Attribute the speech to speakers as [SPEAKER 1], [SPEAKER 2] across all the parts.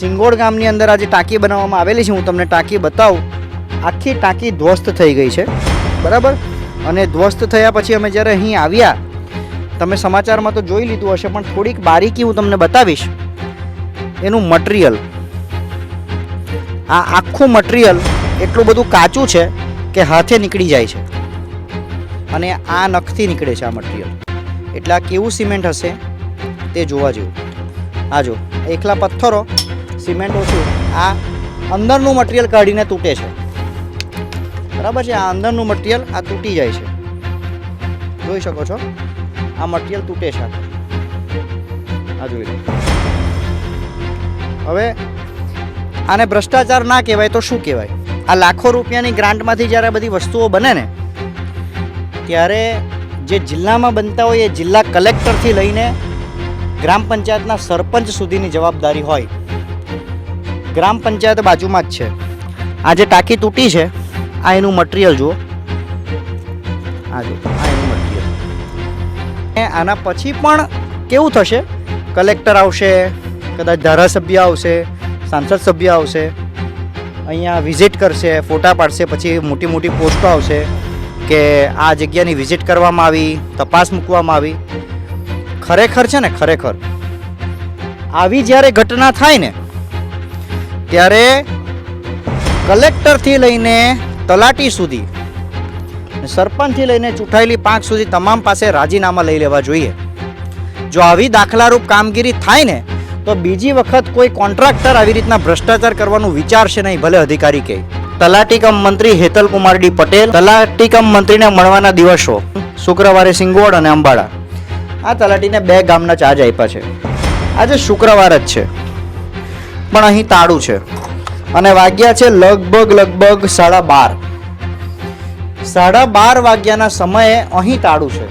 [SPEAKER 1] સિંગોડ ગામની અંદર આજે ટાંકી બનાવવામાં આવેલી છે. હું તમને ટાંકી બતાવું. આખી ટાંકી ધ્વસ્ત થઈ ગઈ છે. બરાબર? અને ધ્વસ્ત થયા પછી અમે જ્યારે અહીં આવ્યા, તમે સમાચારમાં તો જોઈ લીધું હશે, પણ થોડીક બારીકી હું તમને બતાવીશ. એનું મટીરિયલ. આ આખું મટીરિયલ એટલું બધું કાચું છે કે હાથે નીકળી જાય છે. અને આ નખથી નીકળે છે આ મટીરિયલ. એટલે આ કેવું સિમેન્ટ હશે તે જોવા જેવું. આ જો, એકલા પથ્થરો સિમેન્ટ ઓછું આ અંદરનું મટીરિયલ કાઢીને તૂટે છે. બરાબર છે? આ અંદરનું મટીરિયલ આ તૂટી જાય છે. જોઈ શકો છો? આ મટીરિયલ તૂટે છે. આ જોઈ લો. હવે આને ભ્રષ્ટાચાર ના કહેવાય તો શું કહેવાય? આ લાખો રૂપિયાની ગ્રાન્ટમાંથી જ્યારે બધી વસ્તુઓ બને ને, ત્યારે જે જિલ્લામાં બનતા હોય એ જિલ્લા કલેક્ટરથી લઈને ગ્રામ પંચાયતના સરપંચ સુધીની જવાબદારી હોય. ગ્રામ પંચાયત બાજુમાં જ છે. આ જે ટાંકી તૂટી છે, આ એનું મટીરિયલ જુઓ. આ જુઓ, આ એનું મટીરિયલ આના પછી પણ કેવું થશે? કલેક્ટર આવશે, કદાચ ધારાસભ્ય આવશે, સાંસદ સભ્ય આવશે, અહીંયા વિઝિટ કરશે, ફોટા પાડશે, પછી મોટી મોટી પોસ્ટો આવશે કે આ જગ્યાની વિઝિટ કરવામાં આવી, તપાસ મૂકવામાં આવી. ખરેખર છે ને, ખરેખર. આવી જ્યારે ઘટના થાય ને ત્યારે કલેક્ટરથી લઈને તલાટી સુધી સરપંચથી લઈને ચૂંટાયેલી પાંખ સુધી તમામ પાસે રાજીનામા લઈ લેવા જોઈએ. જો આવી દાખલારૂપ કામગીરી થાય ને, તો બીજી વખત કોઈ કોન્ટ્રાક્ટર આવી રીતના ભ્રષ્ટાચાર કરવાનું વિચારશે નહીં, ભલે અધિકારી કહે. તલાટીકમ મંત્રી હેતલ કુમાર ડી પટેલ તલાટીકમ મંત્રીને મળવાના દિવસો શુક્રવારે સિંગોડ અને અંબાડા. આ તલાટીને બે ગામના ચાર્જ આપ્યા છે. આજે શુક્રવાર જ છે. પણ અહીં તાળું છે. અને વાગ્યા છે લગભગ લગભગ સાડા બાર. સાડા બાર વાગ્યાના સમયે અહીં તાળું છે.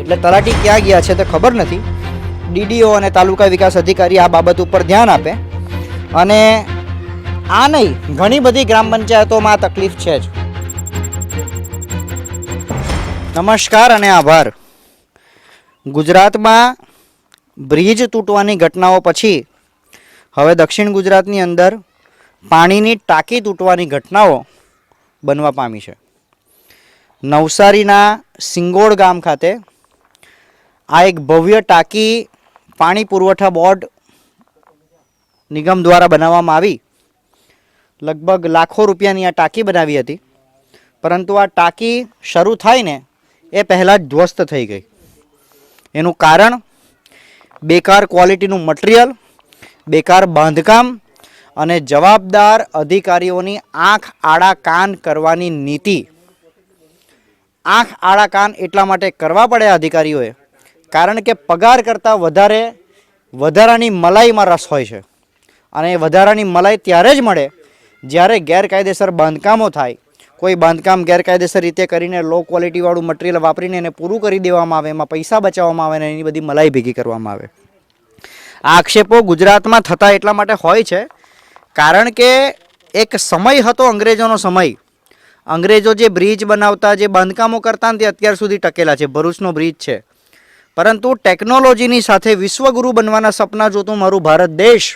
[SPEAKER 1] એટલે તલાટી ક્યાં ગયા છે તે ખબર નથી. ડીડીઓ અને તાલુકા વિકાસ અધિકારી આ બાબત ઉપર ધ્યાન આપે. અને આ નહીં, ઘણી બધી ગ્રામ પંચાયતોમાં તકલીફ છે જ. નમસ્કાર અને આભાર. ગુજરાતમાં બ્રિજ તૂટવાની ઘટનાઓ પછી હવે દક્ષિણ ગુજરાતની અંદર પાણીની ટાંકી તૂટવાની ઘટનાઓ બનવા પામી છે. નવસારીના સિંગોડ ગામ ખાતે આ એક ભવ્ય ટાંકી પાણી પુરવઠા બોર્ડ નિગમ દ્વારા બનાવવામાં આવી. લગભગ લાખો રૂપિયાની આ ટાંકી બનાવી હતી. પરંતુ આ ટાંકી શરૂ થાય ને એ પહેલાં જ ધ્વસ્ત થઈ ગઈ. એનું કારણ? બેકાર ક્વોલિટીનું મટીરિયલ બેકાર બાંધકામ અને જવાબદાર અધિકારીઓની આંખ આડા કાન કરવાની નીતિ. આંખ આડા કાન એટલા માટે કરવા પડે અધિકારીઓએ, કારણ કે પગાર કરતાં વધારે વધારાની મલાઈમાં રસ હોય છે. અને એ વધારાની મલાઈ ત્યારે જ મળે જ્યારે ગેરકાયદેસર બાંધકામો થાય. કોઈ બાંધકામ ગેરકાયદેસર રીતે કરીને લો ક્વોલિટીવાળું મટીરિયલ વાપરીને એને પૂરું કરી દેવામાં આવે, એમાં પૈસા બચાવવામાં આવે અને એની બધી મલાઈ ભેગી કરવામાં આવે. આક્ષેપો ગુજરાતમાં થતા એટલા માટે હોય છે, કારણ કે એક સમય હતો અંગ્રેજોનો સમય. અંગ્રેજો જે બ્રિજ બનાવતા, જે બાંધકામો કરતા તે અત્યાર સુધી ટકેલા છે, ભરૂચનો બ્રિજ છે. પરંતુ ટેકનોલોજીની સાથે વિશ્વગુરુ બનવાના સપના જોતું મારું ભારત દેશ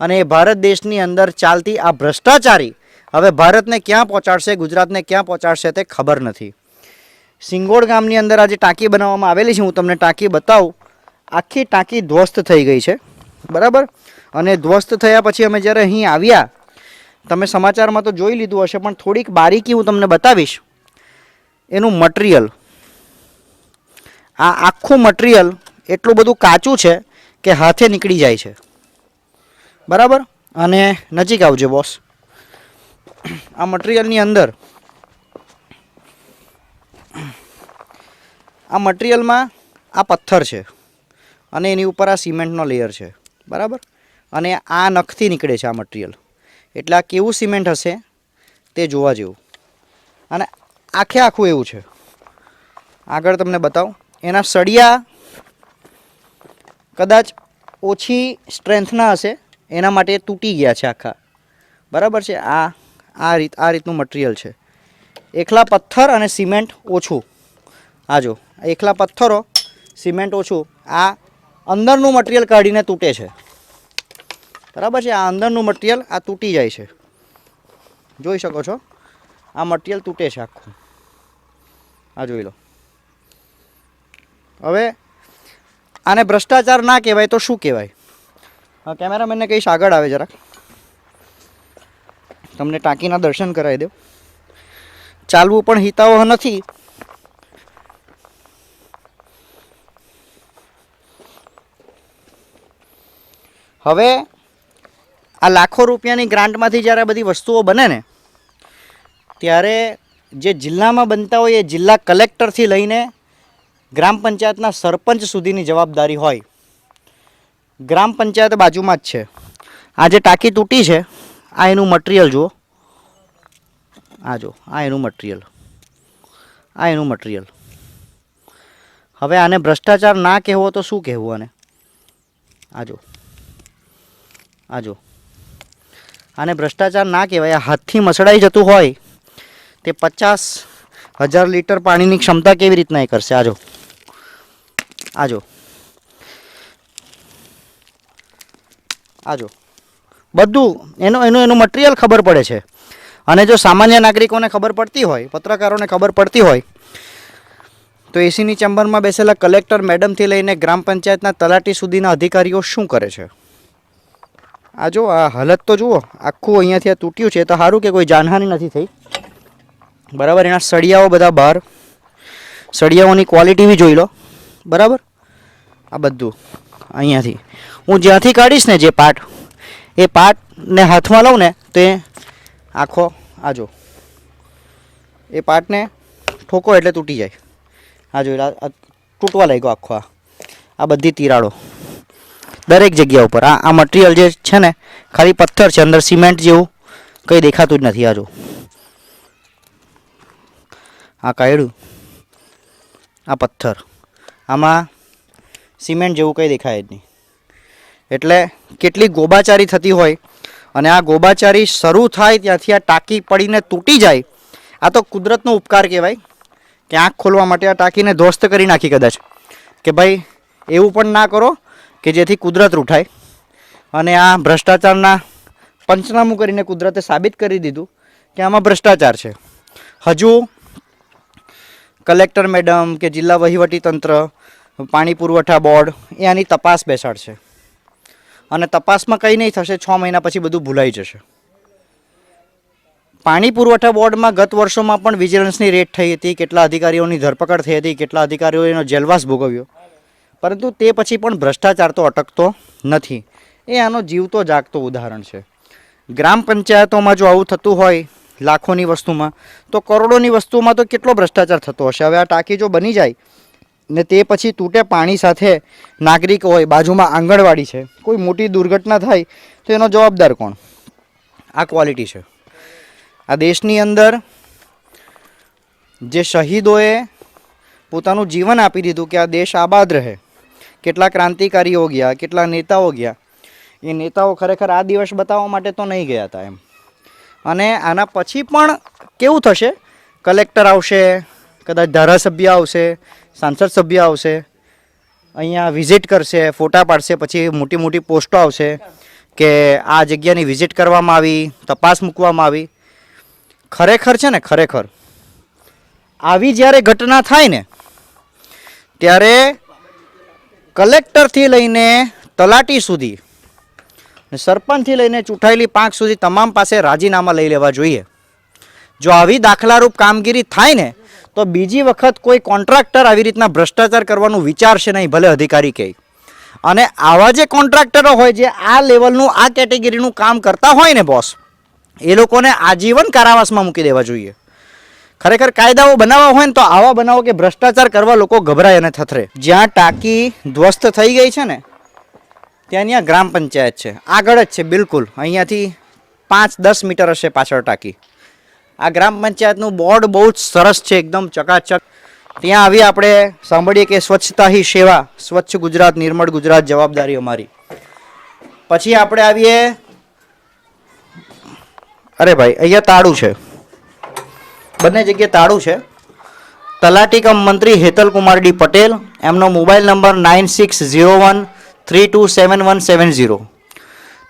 [SPEAKER 1] અને એ ભારત દેશની અંદર ચાલતી આ ભ્રષ્ટાચારી હવે ભારતને ક્યાં પહોંચાડશે, ગુજરાતને ક્યાં પહોંચાડશે તે ખબર નથી. સિંગોડ ગામની અંદર આજે ટાંકી બનાવવામાં આવેલી છે, હું તમને ટાંકી બતાવું. આખી ટાંકી ધ્વસ્ત થઈ ગઈ છે. બરાબર? અને ધ્વસ્ત થયા પછી અમે જ્યારે અહીં આવ્યા, તમે સમાચારમાં તો જોઈ લીધું હશે, પણ થોડીક બારીકી હું તમને બતાવીશ. એનું મટીરિયલ. આ આખું મટીરિયલ એટલું બધું કાચું છે કે હાથે નીકળી જાય છે. બરાબર? અને નજીક આવજો, બોસ. આ મટીરિયલની અંદર, આ મટીરિયલમાં આ પથ્થર છે. અને એની ઉપર આ સિમેન્ટનો લેયર છે. બરાબર? અને આ નખથી નીકળે છે આ મટીરિયલ એટલે આ કેવું સિમેન્ટ હશે તે જોવા જેવું. અને આખે આખું એવું છે. આગળ તમને બતાવું. એના સળિયા કદાચ ઓછી સ્ટ્રેન્થના હશે, એના માટે તૂટી ગયા છે આખા. બરાબર છે? આ આ રીત, આ રીતનું મટીરિયલ છે. એકલા પથ્થર અને સિમેન્ટ ઓછું. આ જો, એકલા પથ્થરો, સિમેન્ટ ઓછું. આ અંદરનું મટીરિયલ કાઢીને તૂટે છે. બરાબર છે? આ અંદરનું મટીરિયલ આ તૂટી જાય છે. જોઈ શકો છો? આ મટીરિયલ તૂટે છે આખું. આ જોઈ લો. હવે આને ભ્રષ્ટાચાર ના કહેવાય તો શું કહેવાય? કેમેરામેનને કહીશ આગળ આવે જરાક. તમને ટાંકીના દર્શન કરાવી દઉં. ચાલવું પણ હિતાવહ નથી. હવે આ લાખો રૂપિયાની ગ્રાન્ટમાંથી જ્યારે બધી વસ્તુઓ બને ને, ત્યારે જે જિલ્લામાં બનતા હોય એ જિલ્લા કલેક્ટરથી લઈને ગ્રામ પંચાયતના સરપંચ સુધીની જવાબદારી હોય. ગ્રામ પંચાયત બાજુમાં જ છે. આ જે ટાંકી તૂટી છે, આ એનું મટીરિયલ જુઓ. આ જો આ એનું મટીરિયલ. આ એનું મટીરિયલ. હવે આને ભ્રષ્ટાચાર ના કહેવો તો શું કહેવું આને? આ જો આ જો આને ભ્રષ્ટાચાર ના કહેવાય. હાથથી મસડાઈ જતું હોય તે પચાસ હજાર લીટર પાણીની ક્ષમતા કેવી રીતના એ કરશે? આજો આજો આજો બધું એનું એનું એનું મટીરિયલ ખબર પડે છે. અને જો સામાન્ય નાગરિકોને ખબર પડતી હોય, પત્રકારોને ખબર પડતી હોય, તો એસીની ચેમ્બરમાં બેસેલા કલેક્ટર મેડમથી લઈને ગ્રામ પંચાયતના તલાટી સુધીના અધિકારીઓ શું કરે છે? આ જો, આ હાલત તો જુઓ, આખું અહીંયાથી આ તૂટ્યું છે, તો સારું કે કોઈ જાનહાની નથી થઈ. બરાબર, એના સળિયાઓ બધા બહાર. સળિયાઓની ક્વોલિટી બી જોઈ લો. બરાબર? આ બધું અહીંયાથી. હું જ્યાંથી કાઢીશ ને જે પાર્ટ એ પાર્ટને હાથમાં લઉં ને, તો આખો, આ જો. એ પાર્ટને ઠોકો એટલે તૂટી જાય. આ જો, આ આ તૂટવા લાગ્યો આખો આ બધી તિરાડો. દરેક જગ્યા ઉપર. આ આ મટીરિયલ જે છે ને, ખાલી પથ્થર છે, અંદર સિમેન્ટ જેવું કંઈ દેખાતું જ નથી આ જો આ કાયડું, આ પથ્થર, આમાં સિમેન્ટ જેવું કંઈ દેખાય જ નહીં. એટલે કેટલી ગોબાચારી થતી હોય અને આ ગોબાચારી શરૂ થાય ત્યાંથી આ ટાંકી પડીને તૂટી જાય, આ તો કુદરતનો ઉપકાર કહેવાય, કે આંખ ખોલવા માટે આ ટાંકીને ધ્વસ્ત કરી નાખી કદાચ, કે ભાઈ એવું પણ ના કરો કે જેથી કુદરત રૂઠાય. અને આ ભ્રષ્ટાચારના પંચનામું કરીને કુદરતે સાબિત કરી દીધું કે આમાં ભ્રષ્ટાચાર છે. હજુ કલેક્ટર મેડમ કે જિલ્લા વહીવટી તંત્ર, પાણી પુરવઠા બોર્ડ, એ આની તપાસ બેસાડશે. અને તપાસમાં કંઈ નહીં થશે, છ મહિના પછી બધું ભૂલાઈ જશે. પાણી પુરવઠા બોર્ડમાં ગત વર્ષોમાં પણ વિજિલન્સની રેટ થઈ હતી, કેટલા અધિકારીઓની ધરપકડ થઈ હતી, કેટલા અધિકારીઓએ એનો જેલવાસ ભોગવ્યો. પરંતુ તે પછી પણ ભ્રષ્ટાચાર તો અટકતો નથી. એ આનો જીવતો જાગતો ઉદાહરણ છે. ગ્રામ પંચાયતોમાં જો આવું થતું હોય, લાખોની વસ્તુમાં, તો કરોડોની વસ્તુમાં તો કેટલો ભ્રષ્ટાચાર થતો હશે? હવે આ ટાંકી જો બની જાય ને તે પછી તૂટે પાણી સાથે નાગરિક હોય, બાજુમાં આંગણવાડી છે, કોઈ મોટી દુર્ઘટના થાય, તો એનો જવાબદાર કોણ? આ ક્વોલિટી છે. આ દેશની અંદર જે શહીદોએ પોતાનું જીવન આપી દીધું કે આ દેશ આબાદ રહે કેટલા ક્રાંતિકારીઓ ગયા, કેટલા નેતાઓ ગયા. એ નેતાઓ ખરેખર આ દિવસ બતાવવા માટે તો નહીં ગયા હતા એમ. અને આના પછી પણ કેવું થશે? કલેક્ટર આવશે, કદાચ ધારાસભ્ય આવશે, સાંસદ સભ્ય આવશે, અહીંયા વિઝિટ કરશે, ફોટા પાડશે, પછી મોટી મોટી પોસ્ટો આવશે કે આ જગ્યાની વિઝિટ કરવામાં આવી, તપાસ મૂકવામાં આવી. ખરેખર છે ને, ખરેખર. આવી જ્યારે ઘટના થાય ને, ત્યારે કલેક્ટરથી લઈને તલાટી સુધી સરપંચથી લઈને ચૂંટાયેલી પાંખ સુધી તમામ પાસે રાજીનામા લઈ લેવા જોઈએ. જો આવી દાખલારૂપ કામગીરી થાય ને, તો બીજી વખત કોઈ કોન્ટ્રાક્ટર આવી રીતના ભ્રષ્ટાચાર કરવાનું વિચારશે નહીં, ભલે અધિકારી કહે. અને આવા જે કોન્ટ્રાક્ટરો હોય જે આ લેવલનું, આ કેટેગરીનું કામ કરતા હોય ને, બોસ, એ લોકોને આજીવન કારાવાસમાં મૂકી દેવા જોઈએ. ખરેખર કાયદાઓ બનાવવા હોય ને તો આવા બનાવો કે ભ્રષ્ટાચાર કરવા લોકો ગભરાય અને થથરે. જ્યાં ટાંકી ધ્વસ્ત થઈ ગઈ છે ને, ત્યાં ત્યાં ગ્રામ પંચાયત છે. આગળ જ છે, બિલકુલ. અહીંયાથી પાંચ, દસ મીટર હશે પાછળ ટાંકી. આ ગ્રામ પંચાયતનું બોર્ડ બહુ જ સરસ છે, એકદમ ચકાચક. ત્યાં આવી આપણે સાંભળીએ કે સ્વચ્છતા હી સેવા, સ્વચ્છ ગુજરાત, નિર્મળ ગુજરાત જવાબદારી અમારી. પછી આપણે આવીએ. અરે ભાઈ, અહીંયા તાળું છે. બંને જગ્યાએ તાળું છે. તલાટી કમ મંત્રી હેતલ કુમાર પટેલ, એમનો mobile number nine six zero one three two seven one seven zero.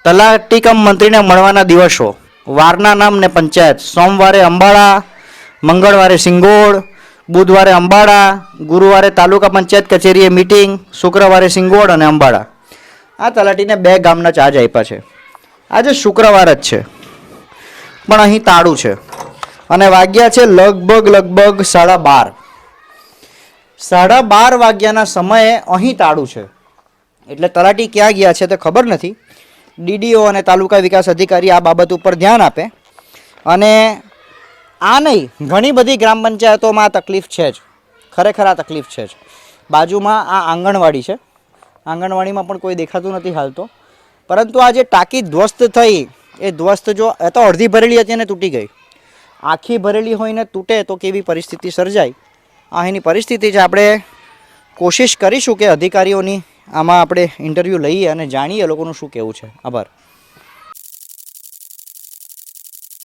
[SPEAKER 1] તલાટી કમ મંત્રીને મળવાના દિવસો, વારના નામ ને પંચાયત, સોમવારે અંબાડા મંગળવારે સિંગોડ બુધવારે અંબાડા ગુરુવારે તાલુકા પંચાયત કચેરીએ મિટિંગ, શુક્રવારે સિંગોડ અને અંબાડા આ તલાટીને બે ગામના ચાર્જ આપ્યા છે. આજે શુક્રવાર જ છે. પણ અહીં તાળું છે. અને વાગ્યા છે લગભગ લગભગ સાડા બાર. સાડા બાર વાગ્યાના સમયે અહીં તાળું છે. એટલે તલાટી ક્યાં ગયા છે તે ખબર નથી. ડીડીઓ અને તાલુકા વિકાસ અધિકારી આ બાબત ઉપર ધ્યાન આપે. અને આ નહીં, ઘણી બધી ગ્રામ પંચાયતોમાં આ તકલીફ છે જ. ખરેખર આ તકલીફ છે જ. બાજુમાં આ આંગણવાડી છે. આંગણવાડીમાં પણ કોઈ દેખાતું નથી હાલ તો પરંતુ આ જે ટાંકી ધ્વસ્ત થઈ, એ ધ્વસ્ત જો, એ તો અડધી ભરેલી હતી અને તૂટી ગઈ. આખી ભરેલી હોય ને તૂટે તો કેવી પરિસ્થિતિ સર્જાય? આ એની પરિસ્થિતિ છે આપણે કોશિશ કરીશું કે અધિકારીઓની આમાં આપણે ઇન્ટરવ્યૂ લઈએ અને જાણીએ લોકોનું શું કહેવું છે. આભાર.